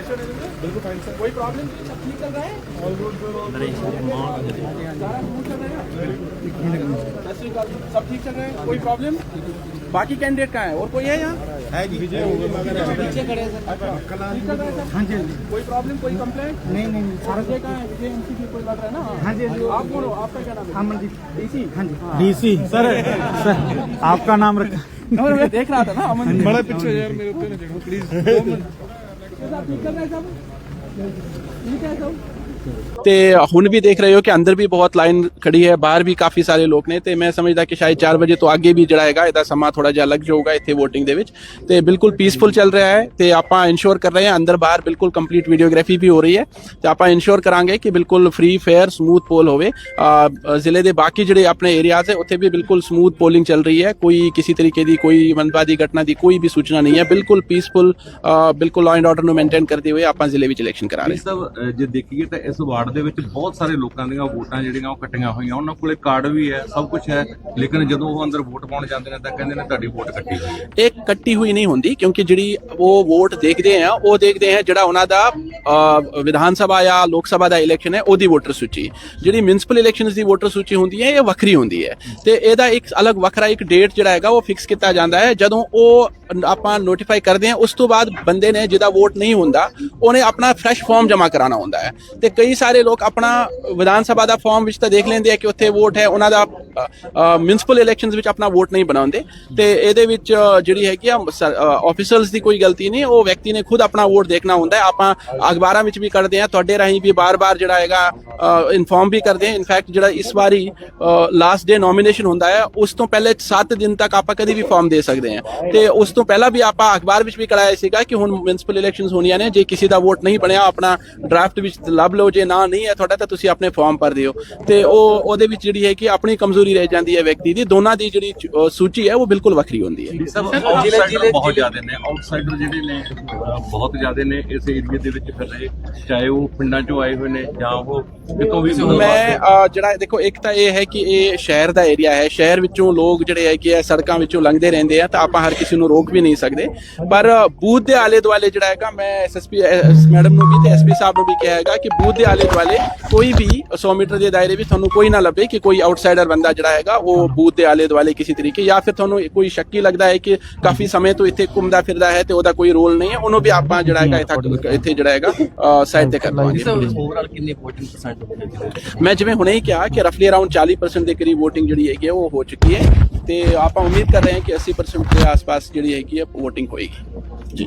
कोई प्रॉब्लम नहीं सब ठीक चल रहा है सारा smooth चल रहा है। सत श्री अकाल सब ठीक चल रहा है कोई प्रॉब्लम बाकी कैंडिडेट कहाँ है? और कोई है यहाँ? है जी। पीछे खड़े हैं है सर? हाँ जी कोई प्रॉब्लम कोई कंप्लेंट नहीं नहीं सर विजय कहाँ है? विजय एमसी की कोई लड़ रहा है ना? हाँ जी आप कौन हो? आपका क्या नाम है? हाँ अमनदीप डीसी हाँ जी। DC sir. सर आपका नाम रखा। मैं देख रहा था ना अमन बड़ा पीछे यार मेरे ऊपर ना देखो प्लीज सब ठीक चल रहा है सब ठीक है सब ਤੇ ਹੁਣ ਵੀ ਦੇਖ ਰਹੇ ਹੋ ਕਿ ਅੰਦਰ ਵੀ ਬਹੁਤ ਲਾਈਨ ਖੜੀ ਹੈ, ਬਾਹਰ ਵੀ ਕਾਫੀ ਸਾਰੇ ਲੋਕ ਨੇ ਤੇ ਮੈਂ ਸਮਝਦਾ ਕਿ ਸ਼ਾਇਦ 4 ਵਜੇ ਤੋਂ ਅੱਗੇ ਵੀ ਜਿਹੜਾ ਹੈਗਾ ਇਹਦਾ ਸਮਾਂ ਥੋੜਾ ਜਿਹਾ ਲੱਗ ਜਾਊਗਾ ਇੱਥੇ VOTING ਦੇ ਵਿੱਚ। ਤੇ ਬਿਲਕੁਲ ਪੀਸਫੁਲ ਚੱਲ ਰਿਹਾ ਹੈ ਤੇ ਆਪਾਂ ਇਨਸ਼ੋਰ ਕਰ ਰਹੇ ਹਾਂ ਅੰਦਰ ਬਾਹਰ ਬਿਲਕੁਲ ਕੰਪਲੀਟ ਵੀਡੀਓਗ੍ਰਾਫੀ ਵੀ ਹੋ ਰਹੀ ਹੈ। ਤੇ ਆਪਾਂ ਇਨਸ਼ੋਰ ਕਰਾਂਗੇ ਕਿ ਬਿਲਕੁਲ ਫ੍ਰੀ ਫੇਅਰ ਸਮੂਥ ਪੋਲ ਹੋਵੇ। ਜ਼ਿਲ੍ਹੇ ਦੇ ਬਾਕੀ ਜਿਹੜੇ ਆਪਣੇ ਏਰੀਆਜ਼ ਹੈ, ਉੱਥੇ ਵੀ ਬਿਲਕੁਲ ਸਮੂਥ ਪੋਲਿੰਗ ਚੱਲ ਰਹੀ ਹੈ। ਕੋਈ ਕਿਸੇ ਤਰੀਕੇ ਦੀ ਕੋਈ ਮੰਦਵਾਦੀ ਘਟਨਾ ਦੀ ਕੋਈ ਵੀ ਸੂਚਨਾ ਨਹੀਂ ਹੈ। ਬਿਲਕੁਲ ਪੀਸਫੁਲ ਬਿਲਕੁਲ ਲਾਅ ਐਂਡ ਆਰਡਰ ਨੂੰ ਮੇਨਟੇਨ ਕਰਦੇ ਹੋਏ ਆਪਾਂ ਜ਼ਿਲ੍ਹੇ ਵਿੱਚ ਇਲੈਕਸ਼ਨ ਕਰਾ ਰਹੇ ਹਾਂ। ਇਸ ਜੇ ਦੇਖੀਏ ਤਾਂ ਇਸ ਵਾਰਡ ਦੇ ਵਿੱਚ ਬਹੁਤ ਸਾਰੇ ਲੋਕਾਂ ਦੀਆਂ ਵੋਟਾਂ ਜਿਹੜੀਆਂ ਉਹ ਕੱਟੀਆਂ ਹੋਈਆਂ। ਉਹਨਾਂ ਕੋਲੇ ਕਾਰਡ ਵੀ ਹੈ, ਸਭ ਕੁਝ ਹੈ, ਲੇਕਿਨ ਜਦੋਂ ਉਹ ਅੰਦਰ ਵੋਟ ਪਾਉਣ ਜਾਂਦੇ ਨੇ ਤਾਂ ਕਹਿੰਦੇ ਨੇ ਤੁਹਾਡੀ ਵੋਟ ਕੱਟੀ ਹੋਈ ਹੈ। ਇਹ ਕੱਟੀ ਹੋਈ ਨਹੀਂ ਹੁੰਦੀ ਕਿਉਂਕਿ ਜਿਹੜੀ ਉਹ ਵੋਟ ਦੇਖਦੇ ਆ, ਉਹ ਦੇਖਦੇ ਆ ਜਿਹੜਾ ਉਹਨਾਂ ਦਾ ਵਿਧਾਨ ਸਭਾ ਜਾਂ ਲੋਕ ਸਭਾ ਦਾ ਇਲੈਕਸ਼ਨ ਹੈ, ਉਹਦੀ ਵੋਟਰ ਸੂਚੀ। ਜਿਹੜੀ ਮਿਊਨਿਸਪਲ ਇਲੈਕਸ਼ਨਸ ਦੀ ਵੋਟਰ ਸੂਚੀ ਹੁੰਦੀ ਹੈ, ਇਹ ਵੱਖਰੀ ਹੁੰਦੀ ਹੈ। ਤੇ ਇਹਦਾ ਇੱਕ ਅਲੱਗ ਵੱਖਰਾ ਇੱਕ ਡੇਟ ਜਿਹੜਾ ਹੈਗਾ, ਉਹ ਫਿਕਸ ਕੀਤਾ ਜਾਂਦਾ ਹੈ। ਜਦੋਂ ਉਹ ਆਪਾਂ ਨੋਟੀਫਾਈ ਕਰਦੇ ਆ, ਉਸ ਤੋਂ ਬਾਅਦ ਬੰਦੇ ਨੇ ਜਿਹਦਾ ਵੋਟ ਨਹੀਂ ਹੁੰਦਾ, ਉਹਨੇ ਆਪਣਾ ਫਰੈਸ਼ ਫਾਰਮ ਜਮ੍ਹਾਂ ਕਰਾਉਣਾ ਹੁੰਦਾ ਹੈ। ਤੇ ਕਈ ਸਾਰੇ ਲੋਕ ਆਪਣਾ ਵਿਧਾਨ ਸਭਾ ਦਾ ਫਾਰਮ ਵਿੱਚ ਤਾਂ ਦੇਖ ਲੈਂਦੇ ਆ ਕਿ ਉੱਥੇ ਵੋਟ ਹੈ, ਉਹਨਾਂ ਦਾ ਮਿਊਨਿਸਪਲ ਇਲੈਕਸ਼ਨਸ ਵਿੱਚ ਆਪਣਾ ਵੋਟ ਨਹੀਂ ਬਣਾਉਂਦੇ। ਤੇ ਇਹਦੇ ਵਿੱਚ ਜਿਹੜੀ ਹੈਗੀ ਆ ਆਫੀਸਰਸ ਦੀ ਕੋਈ ਗਲਤੀ ਨਹੀਂ, ਉਹ ਵਿਅਕਤੀ ਨੇ ਖੁਦ ਆਪਣਾ ਵੋਟ ਦੇਖਣਾ ਹੁੰਦਾ ਹੈ। ਆਪਾਂ ਅਖਬਾਰਾਂ ਵਿੱਚ ਵੀ ਕਰਦੇ ਆ ਤੁਹਾਡੇ ਰਾਹੀਂ ਵੀ ਬਾਰ-ਬਾਰ ਜਿਹੜਾ ਹੈਗਾ ਇਨਫੋਰਮ ਵੀ ਕਰਦੇ ਆ ਇਨਫੈਕਟ ਜਿਹੜਾ ਇਸ ਵਾਰੀ ਲਾਸਟ ਡੇ ਨੋਮੀਨੇਸ਼ਨ ਹੁੰਦਾ ਹੈ, ਉਸ ਤੋਂ ਪਹਿਲੇ 7 ਦਿਨ ਤੱਕ ਆਪਾਂ ਕਦੀ ਵੀ ਫਾਰਮ ਦੇ ਸਕਦੇ ਆ ਤੇ ਉਸ ਤੋਂ ਪਹਿਲਾਂ ਵੀ ਆਪਾਂ ਅਖਬਾਰ ਵਿੱਚ ਵੀ ਕਰਾਇਆ ਸੀਗਾ ਕਿ ਹੁਣ ਮਿਊਨਿਸਪਲ ਇਲੈਕਸ਼ਨਸ ਹੋਣੀਆਂ ਨੇ, ਜੇ ਕਿਸੇ ਦਾ ਵੋਟ ਨਹੀਂ ਬਣਿਆ, ਆਪਣਾ ਡਰਾਫਟ ਵਿੱਚ ਲੱਭ ਲਓ ਜੇ ਨਾ ਨਹੀਂ ਹੈ ਤੁਹਾਡਾ ਤਾਂ ਤੁਸੀਂ ਆਪਣੇ ਫਾਰਮ ਭਰ ਦਿਓ। ਤੇ ਉਹ ਉਹਦੇ ਵਿੱਚ ਜਿਹੜੀ ਹੈ ਕਿ ਆਪਣੀ ਕਮਜ਼ੋਰੀ ਰਹਿ ਜਾਂਦੀ ਹੈ ਵਿਅਕਤੀ ਦੀ। ਦੋਨਾਂ ਦੀ ਜਿਹੜੀ ਸੂਚੀ ਹੈ ਉਹ ਬਿਲਕੁਲ ਵੱਖਰੀ ਹੁੰਦੀ ਹੈ। ਆਊਟਸਾਈਡਰ ਬਹੁਤ ਜ਼ਿਆਦੇ ਨੇ। ਆਊਟਸਾਈਡਰ ਜਿਹੜੇ ਨੇ ਬਹੁਤ ਜ਼ਿਆਦੇ ਨੇ। ਇਸ ਏਰੀਏ ਦੇ ਵਿੱਚ ਫਿਰ ਰਹੇ ਚਾਹੇ ਉਹ ਪਿੰਡਾਂ ਚੋਂ ਆਏ ਹੋਏ ਨੇ ਜਾਂ ਉਹ ਮੈਂ ਜਿਹੜਾ ਦੇਖੋ ਇੱਕ ਤਾਂ ਇਹ ਹੈ ਕਿ ਇਹ ਸ਼ਹਿਰ ਦਾ ਏਰੀਆ ਹੈ। ਸ਼ਹਿਰ ਵਿੱਚੋਂ ਲੋਕ ਜਿਹੜੇ ਹੈ ਕਿ ਇਹ ਸੜਕਾਂ ਵਿੱਚੋਂ ਲੰਘਦੇ ਰਹਿੰਦੇ ਆ ਤਾਂ ਆਪਾਂ ਹਰ ਕਿਸੇ ਨੂੰ ਰੋਕ ਵੀ ਨਹੀਂ ਸਕਦੇ। ਪਰ ਬੂਥ ਦੇ ਆਲੇ ਦੁਆਲੇ ਜਿਹੜਾ ਹੈਗਾ ਮੈਂ ਐਸਐਸਪੀ ਮੈਡਮ ਨੂੰ ਵੀ ਤੇ ਐਸਪੀ ਸਾਹਿਬ ਨੂੰ ਵੀ ਕਿਹਾ ਹੈਗਾ ਕਿ ਬੂਥ ਦੇ ਆਲੇ ਦੁਆਲੇ ਕੋਈ ਵੀ 100 ਮੀਟਰ ਦੇ ਦਾਇਰੇ ਵਿੱਚ ਤੁਹਾਨੂੰ ਕੋਈ ਨਾ ਲੱਭੇ ਕਿ ਕੋਈ ਆਊਟਸਾਈਡਰ ਬੰਦਾ ਜਿਹੜਾ ਹੈਗਾ ਉਹ ਬੂਥ ਦੇ ਆਲੇ ਦੁਆਲੇ ਕਿਸੇ ਤਰੀਕੇ ਜਾਂ ਫਿਰ ਤੁਹਾਨੂੰ ਕੋਈ ਸ਼ੱਕੀ ਲੱਗਦਾ ਹੈ ਕਿ ਕਾਫੀ ਸਮੇਂ ਤੋਂ ਇੱਥੇ ਘੁੰਮਦਾ ਫਿਰਦਾ ਹੈ ਤੇ ਉਹਦਾ ਕੋਈ ਰੋਲ ਨਹੀਂ ਹੈ ਉਹਨੂੰ ਵੀ ਆਪਾਂ ਜਿਹੜਾ ਹੈਗਾ ਇੱਥੇ ਇੱਥੇ ਜਿਹੜਾ ਹੈਗਾ ਸਾਈਡ ਤੇ ਕਰਵਾਵਾਂਗੇ ਓਵਰਆਲ ਕਿੰਨੀ ਪਰਸੈਂਟ ਹੋ ਮੈਂ ਜਿਵੇਂ ਹੁਣੇ ਹੀ ਕਿਹਾ ਕਿ ਰਫਲੀ ਅਰਾਊਂਡ 40% ਦੇ ਕਰੀਬ VOTING ਜਿਹੜੀ ਹੈਗੀ ਹੈ ਉਹ ਹੋ ਚੁੱਕੀ ਹੈ ਤੇ ਆਪਾਂ ਉਮੀਦ ਕਰ ਰਹੇ ਹਾਂ ਕਿ 80% ਦੇ ਆਸ-ਪਾਸ ਜਿਹੜੀ ਹੈਗੀ ਹੈ VOTING ਹੋਏਗੀ। ਜੀ।